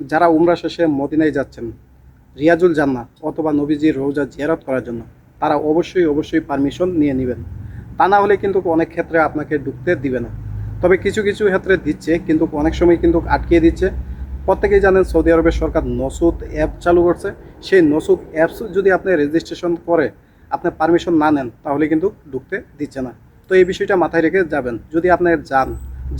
যারা উমরা শেষে মদিনায় যাচ্ছেন, রিয়াজুল জান্না অথবা নবীজির রোজা জিয়ারত করার জন্য, তারা অবশ্যই অবশ্যই পারমিশন নিয়ে নেবেন। তা না হলে কিন্তু অনেক ক্ষেত্রে আপনাকে ঢুকতে দিবে না। তবে কিছু কিছু ক্ষেত্রে দিচ্ছে, কিন্তু অনেক সময় কিন্তু আটকিয়ে দিচ্ছে। প্রত্যেকেই জানেন সৌদি আরবের সরকার নসুদ অ্যাপ চালু করছে। সেই নসুদ অ্যাপস যদি আপনি রেজিস্ট্রেশন করে আপনি পারমিশন না নেন, তাহলে কিন্তু ঢুকতে দিচ্ছে না। তো এই বিষয়টা মাথায় রেখে যাবেন। যদি আপনি যান,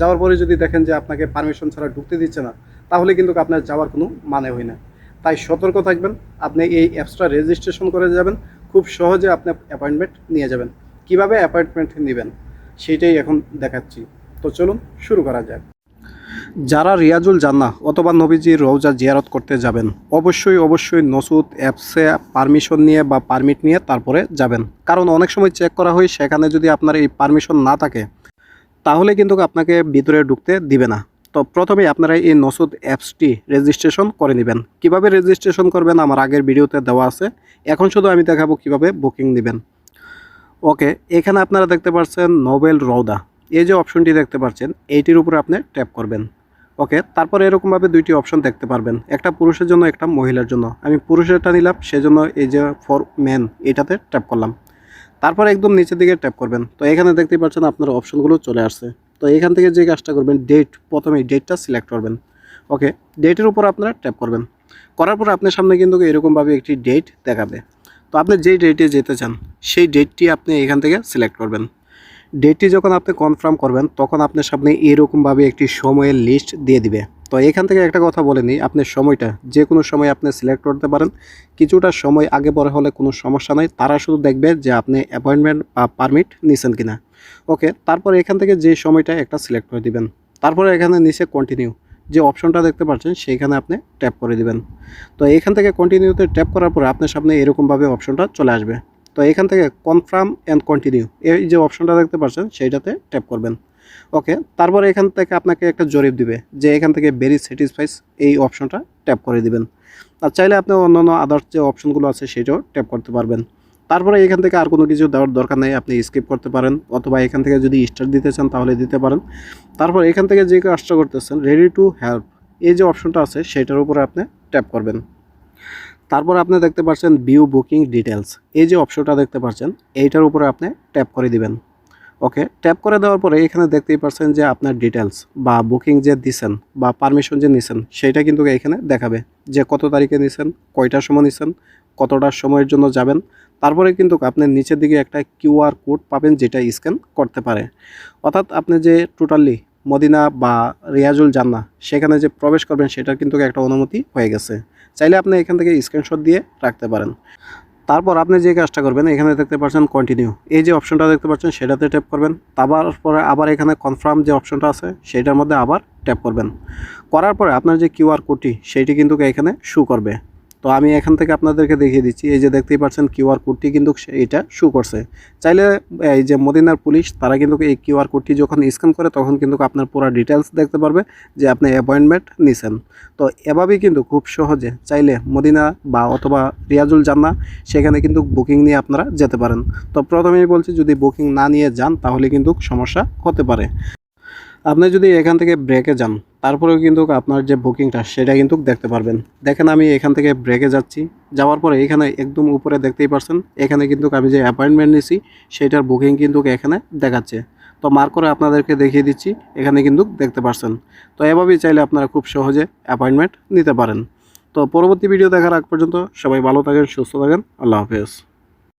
যাওয়ার পরে যদি দেখেন যে আপনাকে পারমিশন ছাড়া ঢুকতে দিচ্ছে না তাহলে কিন্তু আপনার যাওয়ার কোনো মানে হয় না। তাই সতর্ক থাকবেন, আপনি এই অ্যাপসটা রেজিস্ট্রেশন করে যাবেন, খুব সহজে আপনি অ্যাপয়েন্টমেন্ট নিয়ে যাবেন। কীভাবে অ্যাপয়েন্টমেন্ট নেবেন সেইটাই এখন দেখাচ্ছি। তো চলুন শুরু করা যাক। যারা রিয়াজুল জান্না অথবা নবীজির রৌজা জিয়ারত করতে যাবেন, অবশ্যই অবশ্যই নসুদ অ্যাপসে পারমিশন নিয়ে বা পারমিট নিয়ে তারপরে যাবেন। কারণ অনেক সময় চেক করা হয়, সেখানে যদি আপনার এই পারমিশন না থাকে, তাহলে কিন্তু আপনাকে ভিতরে ঢুকতে দিবে না। তো প্রথমে আপনারা এই নসুদ অ্যাপসটি রেজিস্ট্রেশন করে নেবেন। কীভাবে রেজিস্ট্রেশন করবেন? আমার আগের ভিডিওতে দেওয়া আছে। এখন শুধু আমি দেখাবো কীভাবে বুকিং নেবেন। ওকে, এখানে আপনারা দেখতে পাচ্ছেন নোবেল রৌদা এই যে অপশনটি দেখতে পাচ্ছেন, এইটির উপরে আপনি ট্যাপ করবেন। ওকে, তারপর এরকমভাবে দুইটি অপশন দেখতে পারবেন। একটা পুরুষের জন্য, একটা মহিলার জন্য। আমি পুরুষেরটা নিলাম, সেজন্য এই যে ফর ম্যান এটাতে ট্যাপ করলাম। তারপর একদম নিচের দিকে ট্যাপ করবেন। তো এখানে দেখতেই পাচ্ছেন আপনার অপশনগুলো চলে আসছে। তো এখান থেকে যে কাজটা করবেন ডেট প্রথমে ডেটটা সিলেক্ট করবেন। ওকে ডেটের উপর আপনারা ট্যাপ করবেন। করার পর আপনার সামনে কিন্তু এরকমভাবে একটি ডেট দেখাবে। তো আপনি যেই ডেটে যেতে চান, সেই ডেটটি আপনি এখান থেকে সিলেক্ট করবেন। ডেটটি যখন আপনি কনফার্ম করবেন, তখন আপনার সামনে এরকমভাবে একটি সময়ের লিস্ট দিয়ে দিবে। তো এখান থেকে একটা কথা বলে নিই, আপনার সময়টা, যে কোনো সময় আপনি সিলেক্ট করতে পারেন। কিছুটা সময় আগে পরে হলে কোনো সমস্যা নাই, তারা শুধু দেখবে যে আপনি অ্যাপয়েন্টমেন্ট বা পারমিট নিছেন কিনা। ওকে তারপর এখান থেকে যে সময়টা একটা সিলেক্ট করে দিবেন। তারপরে এখানে নিচে কন্টিনিউ যে অপশনটা দেখতে পাচ্ছেন, সেইখানে আপনি ট্যাপ করে দিবেন। তো এখান থেকে কন্টিনিউতে ট্যাপ করার পরে আপনার সামনে এরকমভাবে অপশনটা চলে আসবে। তো এখান থেকে কনফার্ম অ্যান্ড কন্টিনিউ এই যে অপশনটা দেখতে পাচ্ছেন, সেইটাতে ট্যাপ করবেন। ওকে তারপরে এখান থেকে আপনাকে একটা জরিপ দিবে যে এখান থেকে ভেরি স্যাটিসফাইস এই অপশনটা ট্যাপ করে দিবেন। আর চাইলে আপনি অন্যান্য আদার্স যে অপশনগুলো আছে সেটাও ট্যাপ করতে পারবেন। তারপরে এখান থেকে আর কোনো কিছু দেওয়ার দরকার নেই, আপনি স্কিপ করতে পারেন, অথবা এখান থেকে যদি স্টার দিতে চান, তাহলে দিতে পারেন। তারপর এখান থেকে যে কাজটা করতেছেন রেডি টু হেল্প এই যে অপশনটা আছে সেটার উপরে আপনি ট্যাপ করবেন। তারপর আপনি দেখতে পাচ্ছেন ভিউ বুকিং ডিটেলস এই যে অপশনটা দেখতে পাচ্ছেন এইটার উপরে আপনি ট্যাপ করে দিবেন। ওকে ট্যাপ করে দেওয়ার পরে এখানে দেখতেই পাচ্ছেন যে আপনার ডিটেলস বা বুকিং যে দিছেন বা পারমিশন যে নিছেন, সেইটা কিন্তু এখানে দেখাবে যে কত তারিখে নিছেন, কয়টার সময় নিছেন কতটার সময়ের জন্য যাবেন। তারপরে কিন্তু আপনি নিচের দিকে একটা কিউআর কোড পাবেন যেটা স্ক্যান করতে পারে। অর্থাৎ আপনি যে টোটালি মদিনা বা রিয়াজুল জান্না সেখানে যে প্রবেশ করবেন সেটার কিন্তু একটা অনুমতি হয়ে গেছে। চাইলে আপনি এখান থেকে স্ক্রিনশট দিয়ে রাখতে পারেন। তারপর আপনি যে কাজটা করবেন, এখানে দেখতে পাচ্ছেন কন্টিনিউ এই যে অপশনটা দেখতে পাচ্ছেন, সেটাতে ট্যাপ করবেন। তারপরে আবার এখানে কনফার্ম যে অপশনটা আছে সেইটার মধ্যে আবার ট্যাপ করবেন। করার পরে আপনার যে কিউআর কোডটি সেইটি কিন্তু এখানে শু করবে। তো আমি এখান থেকে আপনাদেরকে দেখিয়ে দিচ্ছি, এই যে দেখতেই পাচ্ছেন কিউআর কোডটি কিন্তু এটা শু করছে। চাইলে, এই যে মদিনার পুলিশ, তারা কিন্তু এই কিউআর কোডটি যখন স্ক্যান করে, তখন কিন্তু আপনার পুরো ডিটেলস দেখতে পারবে যে আপনি অ্যাপয়েন্টমেন্ট নিছেন। তো এভাবেই কিন্তু খুব সহজে চাইলে মদিনা বা অথবা রিয়াজুল জান্না সেখানে কিন্তু বুকিং নিয়ে আপনারা যেতে পারেন। তো প্রথমেই বলছি, যদি বুকিং না নিয়ে যান, তাহলে কিন্তু সমস্যা হতে পারে। আপনি যদি এখান থেকে ব্রেকে যান তারপরেও কিন্তু আপনার যে বুকিংটা, সেটা কিন্তু দেখতে পারবেন। দেখেন আমি এখান থেকে ব্রেকে যাচ্ছি। যাওয়ার পরে এখানে একদম উপরে দেখতেই পারছেন, এখানে কিন্তু আমি যে অ্যাপয়েন্টমেন্ট নিছি, সেটার বুকিং কিন্তু এখানে দেখাচ্ছে। তো মার্ক করে আপনাদেরকে দেখিয়ে দিচ্ছি, এখানে কিন্তু দেখতে পারছেন। তো এভাবেই চাইলে আপনারা খুব সহজে অ্যাপয়েন্টমেন্ট নিতে পারেন। তো পরবর্তী ভিডিও দেখার আগ পর্যন্ত সবাই ভালো থাকেন, সুস্থ থাকেন, আল্লাহ হাফেজ।